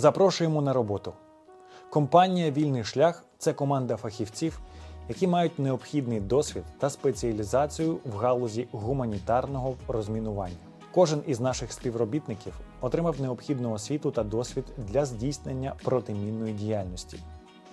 Запрошуємо на роботу. Компанія Вільний шлях це команда фахівців, які мають необхідний досвід та спеціалізацію в галузі гуманітарного розмінування. Кожен із наших співробітників отримав необхідну освіту та досвід для здійснення протимінної діяльності.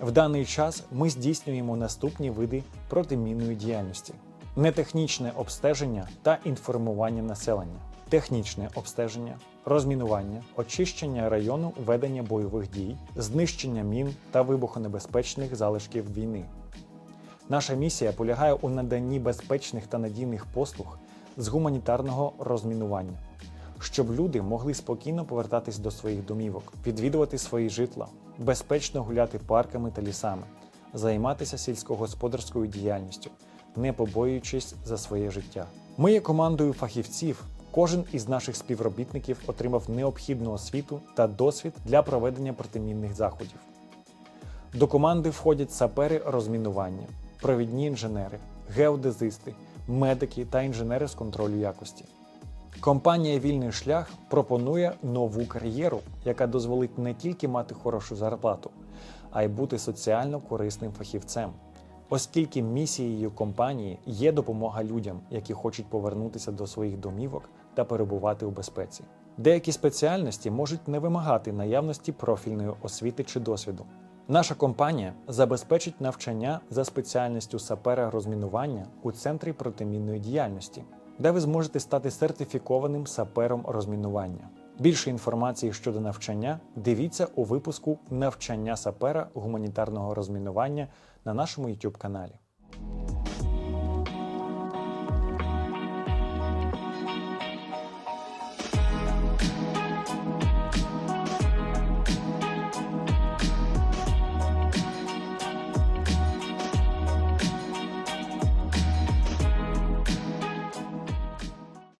В даний час ми здійснюємо наступні види протимінної діяльності: нетехнічне обстеження та інформування населення, технічне обстеження, розмінування, очищення району ведення бойових дій, знищення мін та вибухонебезпечних залишків війни. Наша місія полягає у наданні безпечних та надійних послуг з гуманітарного розмінування, щоб люди могли спокійно повертатись до своїх домівок, відвідувати свої житла, безпечно гуляти парками та лісами, займатися сільськогосподарською діяльністю, не побоюючись за своє життя. Ми є командою фахівців. Кожен із наших співробітників отримав необхідну освіту та досвід для проведення протимінних заходів. До команди входять сапери розмінування, провідні інженери, геодезисти, медики та інженери з контролю якості. Компанія Вільний шлях пропонує нову кар'єру, яка дозволить не тільки мати хорошу зарплату, а й бути соціально корисним фахівцем. Оскільки місією компанії є допомога людям, які хочуть повернутися до своїх домівок та перебувати у безпеці. Деякі спеціальності можуть не вимагати наявності профільної освіти чи досвіду. Наша компанія забезпечить навчання за спеціальністю сапера розмінування у центрі протимінної діяльності, де ви зможете стати сертифікованим сапером розмінування. Більше інформації щодо навчання дивіться у випуску навчання сапера гуманітарного розмінування на нашому YouTube каналі.